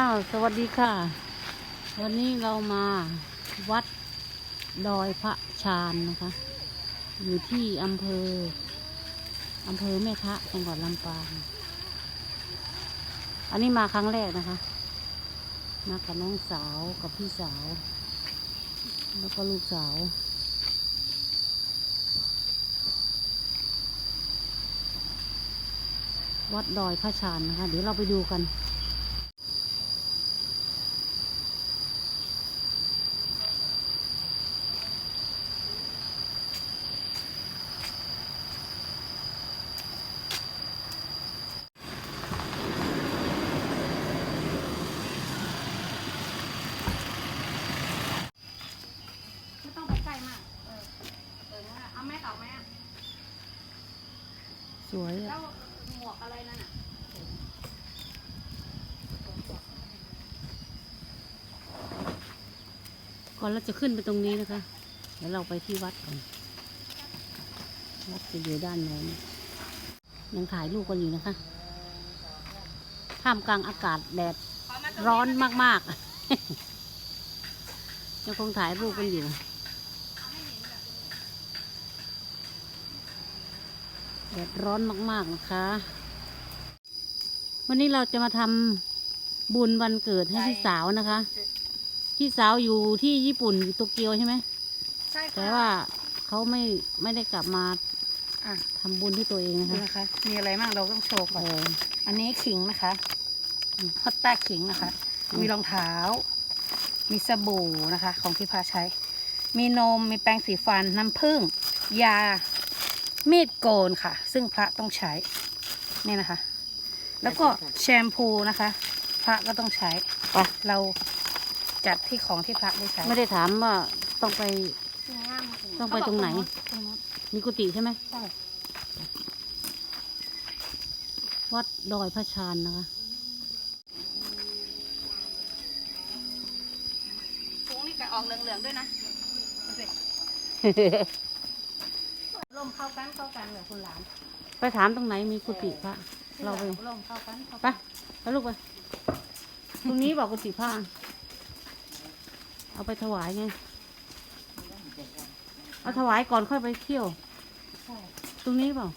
อ้าว สวัสดีค่ะ วันนี้เรามาวัดดอยพระชานนะคะ อยู่ที่อำเภออำเภอแม่ทะจังหวัดลำปาง อันนี้มาครั้งแรกนะคะ มากับน้องสาวกับพี่สาว แล้วก็ลูกสาว วัดดอยพระชานนะคะ เดี๋ยวเราไปดูกัน ไม่ต้องไปใกล้มาก เออ เออนั่นแหละเอาแม่ต่อไหมอะ ส วยแล้อะวหมวกอะไรนั่นอะก่อนเราจะขึ้นไปตรงนี้นะคะ เดี๋ยวเราไปที่วัดก่อน วัดจะอยู่ด้านโน้นยังถ่ายรูปกันอยู่นะคะ ท่ามกลางอากาศแดดร้อนมากๆ ยังคงถ่ายรูปกันอยู่ แดดร้อนมากๆนะคะ วันนี้เราจะมาทำบุญวันเกิดให้พี่สาวนะคะ พี่สาวอยู่ที่ญี่ปุ่นอยู่โตเกียวใช่ไหมใช่ค่ะแต่ว่าเขาไม่ไม่ได้กลับมาอะทำบุญที่ตัวเองนะดูคะนะคะ มีอะไรบ้างเราต้องโชว์ก่เออนออันนี้ขิงนะคะฮอตต้าขิงนะคะ อืม มีรองเท้า มีสบู่นะคะ ของที่พาใช้ มีนม มีแปรงสีฟัน น้ำผึ้ง ยา มีดโกนค่ะ ซึ่งพระต้องใช้นี่นะคะ แล้วก็แชมพูนะคะ พระก็ต้องใช้ไปเราจัดที่ของที่พระได้ใช้ ไม่ได้ถามว่าต้องไป ต้องไปตรงไหนตรงนู้นมีกุฏิใช่ไหมใช่วัดดอยพระชานนะคะถุงนี่ก็ออกเหลืองๆด้วยนะดูสิร่ มเข้ากันเข้ากันเหลือคุณหลานไปถามตรงไหนมีกุฏิพระ เราไปร่มเข้ากันเข้าไปกันแล้วลูกไป ตรงนี้บอกกุฏิพระ เอาไปถวายไง เอาถวายก่อนค่อยไปเที่ยว ใช่ตรงนี้เปล่า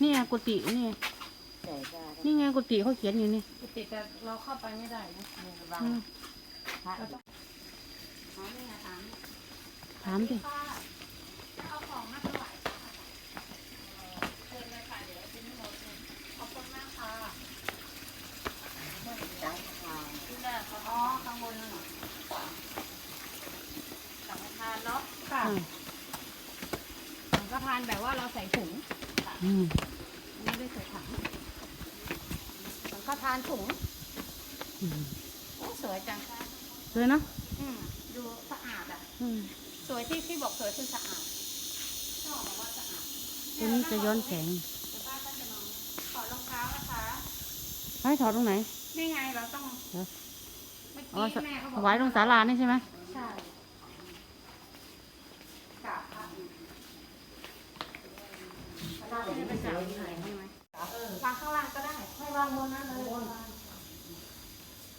นี่ไงกุฏินี่ไงนี่ไงกุฏิเขาเขียนอยู่นี่กุฏิแต่เราเข้าไปไม่ได้นะอืมเราต้องถามนี่ไงถามถามสิป้าจะเอาของมาถวายเชิญเลยค่ะเดี๋ยวชิ้นหมดเลยขอบคุณมากค่ะที่แรกอ๋อข้างบนนั่นเหรอสังฆทานเนาะ ค่ะอ่าสังฆทานแบบว่าเราใส่ถุงอืมไม่ได้ใส่ถังสังฆทานถุงอืมโอ้สวยจังเลยเนาะอืมดูสะอาดอะ อืมสวยที่ที่บอกสวยคือสะอาดชอบบอกว่าสะอาดตัวนี้จะย้อนแสงเดี๋ยวป้าก็จะลองถอดรองเท้านะคะ ให้ถอดตรงไหน นี่ไงเราต้องเหรอเมื่ออ๋อกี้แม่เขาบถอกวายตรงศาลานี่ใช่ไหมใช่กราบพระ เรากราบที่ไหนใช่ไหมวางข้างล่างก็ได้ไม่วางบนนั้นเลย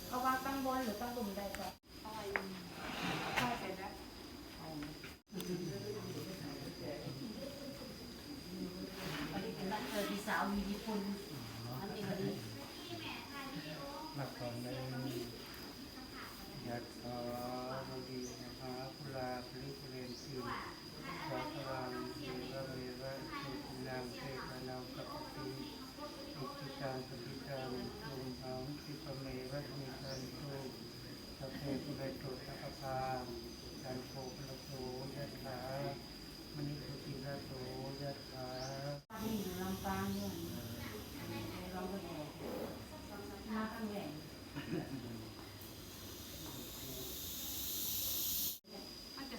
เอาวางตั้งบนหรือตั้งหลุมใดก่อนเอาไว้ใช่เสร็จแล้ววันนี้เป็นวันเกิดพี่สาวมีญี่ปุ่นอันนี้วันนี้มาก่อนเลยยาวะดีนะครับพุลาภริภเรนติสัพพะรังเทวะเมวะสุตินังเทพนังกัปปติอิจิตังปฏิตังตุมหังคิปะเมวะสมิตันตุสัพเพปุเรตุสัพพะพาจันโทปะละโสยะถามณิสุติระโสยะถา ที่อยู่ลำปางเนี่ยเราไปบอกมาข้างแหล่ง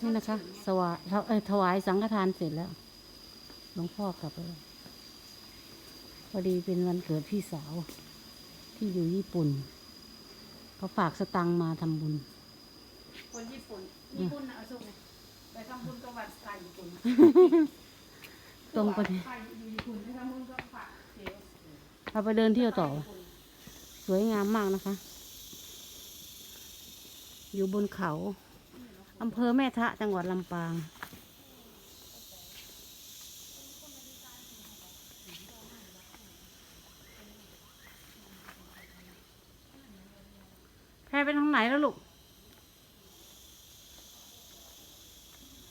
นี่นะคะ สวายเอ่อถวายสังฆทานเสร็จแล้ว หลวงพ่อกลับไปแล้วพอดีเป็นวันเกิดพี่สาว ที่อยู่ญี่ปุ่นเขาฝากสตังค์มาทำบุญ คนญี่ปุ่น ญี่ปุ่นนะเอาสุกเนี่ยไปทำบุญกับวัดไทยญี่ปุ่นตรงไปไทยอยู่ญี่ปุ่นไปทำบุญกับพระเดี๋ยวเราไปเดินเที่ยวต่อ สวยงามมากนะคะ อยู่บนเขา อำเภอแม่ทะจังหวัดลำปาง แพรไปทางไหนแล้วลูก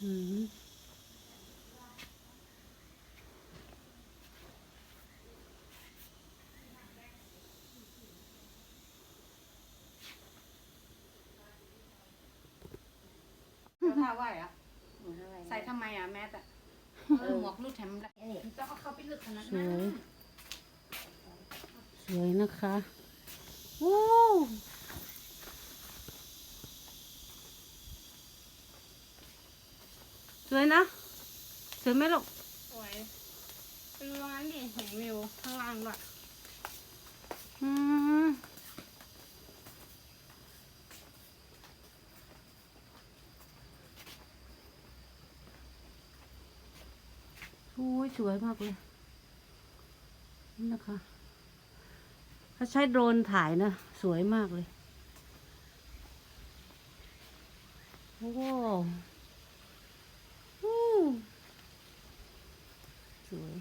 อืม ท่าไหวอะ ใส่ทำไมอะแม่แต่เออหมวกรูดแถมได้ต้องเอาเขาไปลึกขนาดนั้วนยสวยนะคะโอ้สวยนะสวยไหมลูกสวยไปดูตรงนั้นดิเห็นวิวข้างล่างด้วยอืม โอ้ยสวยมากเลย นี่นะคะถ้าใช้โดรนถ่ายนะ สวยมากเลย โอ้โหอู้สวย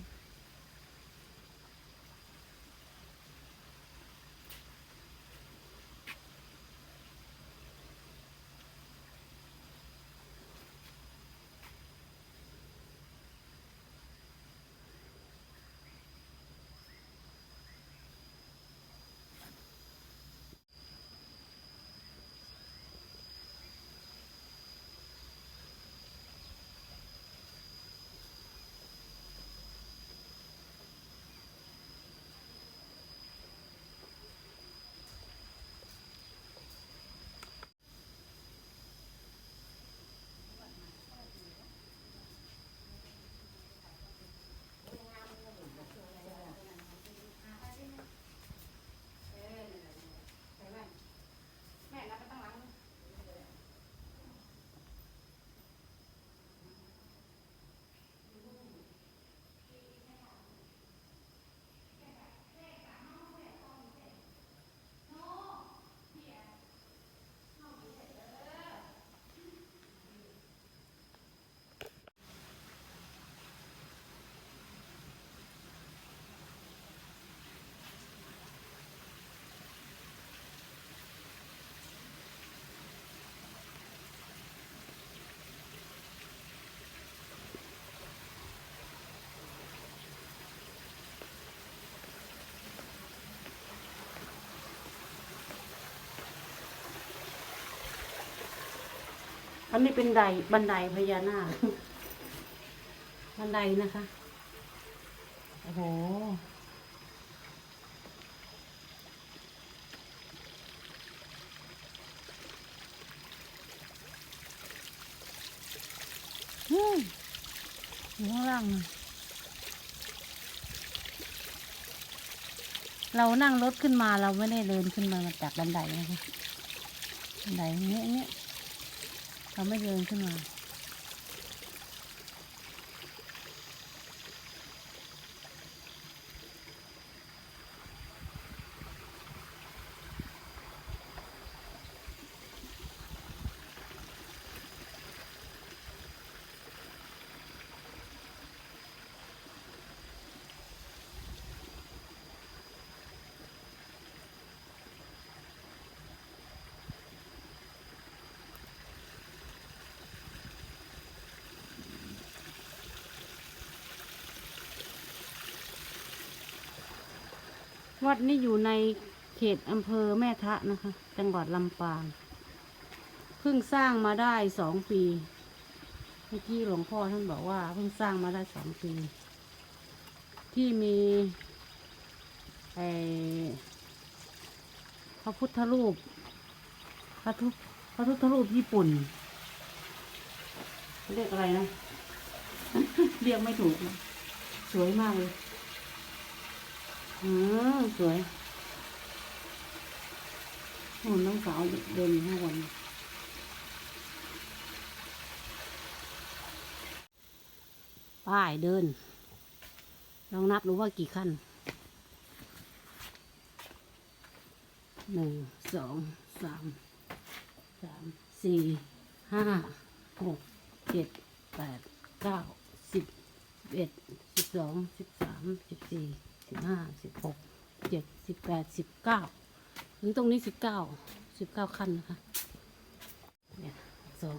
อันนี้เป็นไดบันไดพญานาค บันไดนะคะ โอ้โหอืมอยู่ข้างล่างน่ะเรานั่งรถขึ้นมาเราไม่ได้เดินขึ้นมาจากบันไดนะคะบันไดเนี้ยเนี้ย เราไม่เดินขึ้นมา วัดนี้อยู่ในเขตอำเภอแม่ทะนะคะ จังหวัดลำปาง เพิ่งสร้างมาได้สองปี เมื่อกี้หลวงพ่อท่านบอกว่า เพิ่งสร้างมาได้สองปี ที่มีไอพระพุทธรูป พระทุพระพุทธรูปญี่ปุ่น เรียกอะไรนะ เรียกไม่ถูกนะสวยมากเลย อืมสวยโอ้น้องสาวเดินข้างบนป้ายเดิน ลองนับดูว่ากี่ขั้นหนึ่งสองสามสามสี่ห้าหกเจ็ดแปดเก้าสิบสิบเอ็ดสิบสองสิบสามสิบสี่ สิบห้าสิบหกเจ็ดสิบแปดสิบเก้าถึงตรงนี้สิบเก้าสิบเก้าขั้นนะคะเนี่ยสอง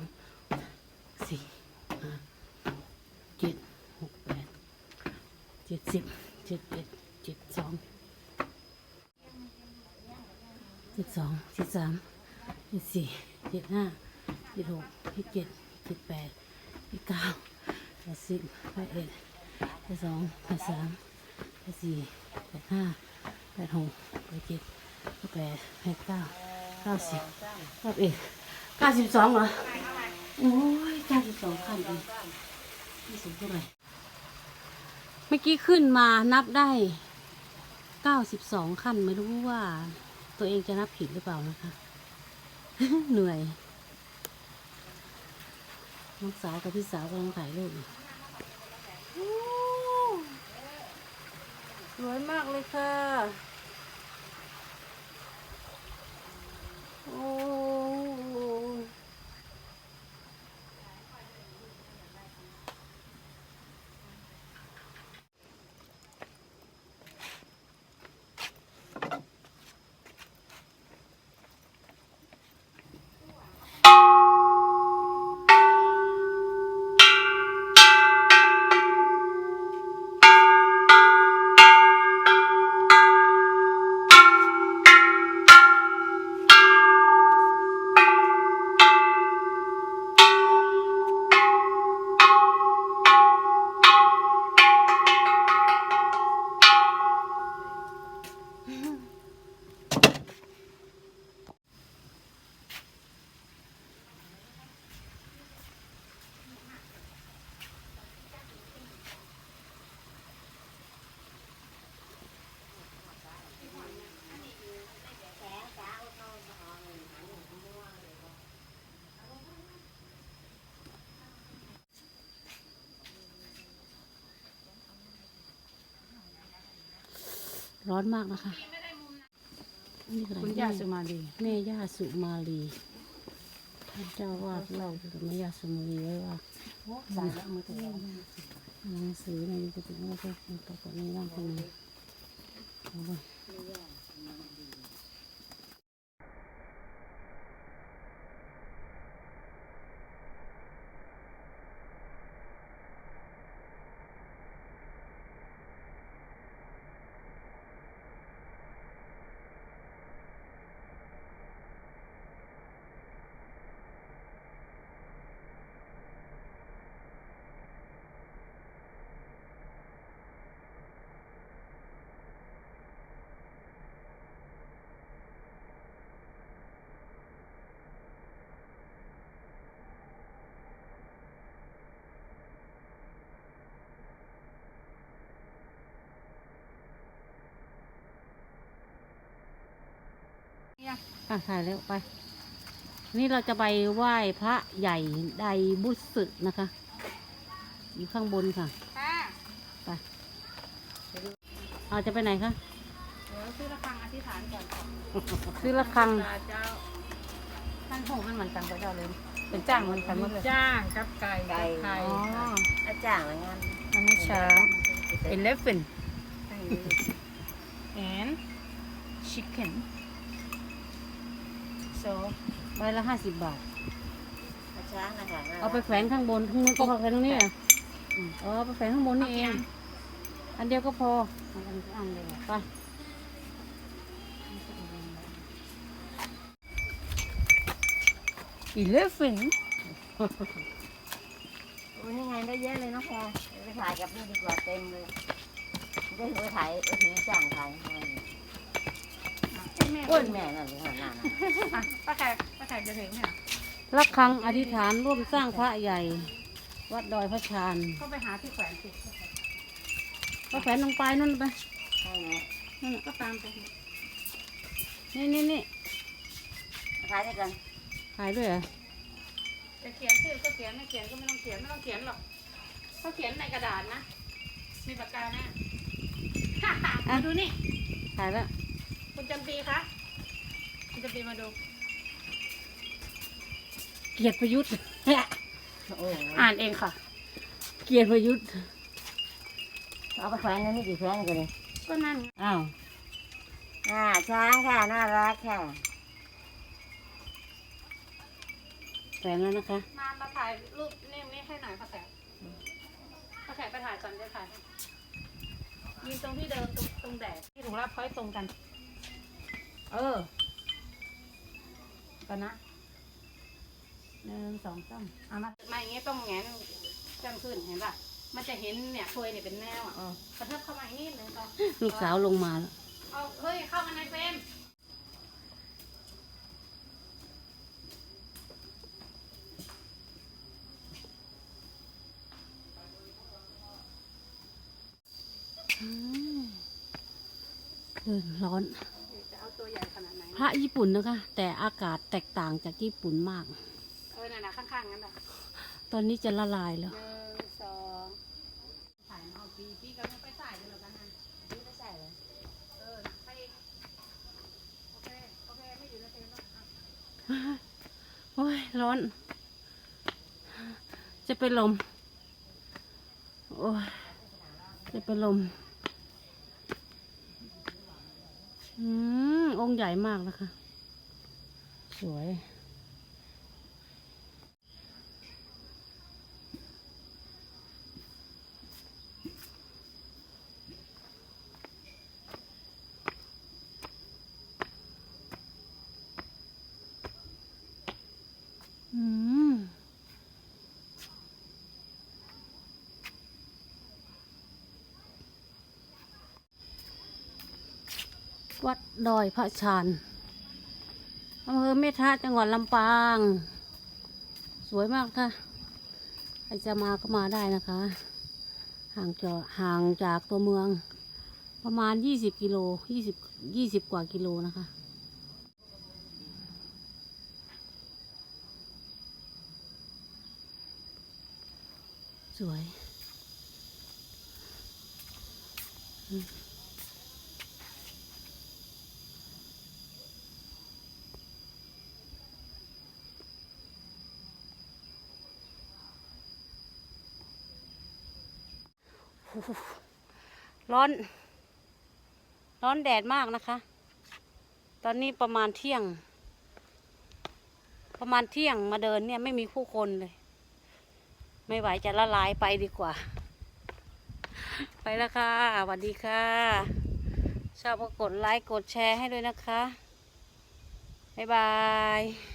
สี่ห้าเจ็ดหกแปดเจ็ดสิบเจ็ดเอ็ดเจ็ดสองเจ็ดสองเจ็ดสามเจ็ดสี่เจ็ดห้าเจ็ดหกเจ็ดเจ็ดเจ็ดแปดเจ็ดเก้าแปดสิบแปดเอ็ดแปดสองแปดสาม แปดสี่แปดห้าแปดหกแปดเจ็ดแปดแปดแปดเก้าเก้าสิบเก้าเอ็ดเก้าสิบสองเหรอโอ้ยเก้าสิบสองขั้นเองที่สูงเท่าไหร่เมื่อกี้ขึ้นมานับได้เก้าสิบสองขั้นไม่รู้ว่า ตัวเองจะนับผิดหรือเปล่านะคะ เหนื่อยน้องสาวกับพี่สาวกำลังถ่ายรูปอยู่โอ้ส วยมากเลยค่ะ โอ้ ร้อนมากนะคะนี่คืออะไรคุณย่าสุมาลีแม่ย่าสุมาลีท่านเจ้าวาดเล่าถึงแม่ย่าสุมาลีไว้ว่าสายแล้วมือถือหนังสือในจะเป็นว่าจะเป็นตัวกับนี้นั่งตรงนี้เอาไปอะถ่ายแล้วไป นี่เราจะไปไหว้พระใหญ่ไดบุสึนะคะ อยู่ข้างบนค่ะ ค่ะไปเอาจะไปไหนคะ เดี๋ยวซื้อระฆังอธิษฐานก่อนซื้อระฆังเจ้าท่านคงมันเหมือนกันกับเจ้าเลย เป็นจ้างเหมือนกันหมดเลยจ้างกับไก่กับไข่อ๋ออาจารย์อะไรเงี้ยอันนี้ช้าง eleven and chicken so ใบละห้าสิบบาทช้างนะคะเอาไปแขวนข้างบนข้างนู้นก็พอแขวนตรงนี้เหรออืมอ๋อไปแขวนข้างบนนี่เอง อันเดียวก็พอเอาอันอันเลยอะไป eleven วันนี้ไงได้เยอะเลยน้องแพรไปถ่ายกับนี่ดีกว่าเต็มเลยได้ถือถ่ายไปถือจ้างถ่าย แม่ก้นแม่นั่นเลยขนาดนั้นอะป้าแขกป้าแขกจะถึงเนี่ยระฆังอธิษฐานร่วมสร้างพระใหญ่ วัดดอยพระชานเข้าไปหาที่แขวนสิก็แขวนลงไปนู่นไปใช่ไหมนั่นน่ะก็ตามไปนี่นี่นี่ถ่ายด้วยกันถ่ายด้วยเหรอจะเขียนชื่อก็เขียนไม่เขียนก็ไม่ต้องเขียนไม่ต้องเขียนหรอกเขาเขียนในกระดาษนะมีปากกาแน่มาดูนี่ถ่ายแล้ว คุณจำปีคะคุณจำปีมาดูเกียรติประยุทธ์ โอ้ยอ่านเองค่ะ เกียรติประยุทธ์เอาไปแขวนนี่กี่แขวนกันเลยก็นั่นอ้าวอ่าช้างค่ะน่ารักค่ะแฝงแล้วนะคะ มามาถ่ายรูปนี่นี่ให้หน่อยค่ะแขกป้าแขกไปถ่ายก่อนจะถ่ายให้ยืนตรงที่เดิมตรงตรงแดดที่ถุงรับค่อยตรงกัน เออกันนะหนึ่งสองสามเอามามาอย่างเงี้ยต้องแงนจังขึ้นเห็นป่ะมันจะเห็นเนี่ยถ้วยเนี่ยเป็นแนวอะอืมกระเทิบเข้ามาอีกนิดนึงก็ลูกสาวลงมาแล้วเอาเฮ้ยเข้ามาในเฟรมเดินร้อน พระญี่ปุ่นนะคะ แต่อากาศแตกต่างจากญี่ปุ่นมาก เออน่ะนะข้างๆงั้นแหละตอนนี้จะละลายแล้วหนึ่งสองถ่ายมาเอาปีพี่ก็ไม่ไปใส่กันหรอกกันนะนี่ไม่ใส่เลยเออไปอีกโอเคโอเคไม่อยู่ในเฟรมแล้วอะโอ้ยร้อน จะเป็นลมโอ้ยจะเป็นลม อืมองค์ใหญ่มากนะคะ สวย อืม วัดดอยพระชานอำเภอเมทะจังหวัดลำปาง สวยมากค่ะ ใครจะมาก็มาได้นะคะ ห่างจากห่างจากตัวเมือง ประมาณยี่สิบกิโลยี่สิบยี่สิบกว่ากิโลนะคะสวย ร้อน ร้อนแดดมากนะคะ ตอนนี้ประมาณเที่ยง ประมาณเที่ยงมาเดินเนี่ยไม่มีผู้คนเลย ไม่ไหวจะละลายไปดีกว่า ไปแล้วค่ะสวัสดีค่ะ ชอบก็กดไลค์กดแชร์ให้ด้วยนะคะ บ๊ายบาย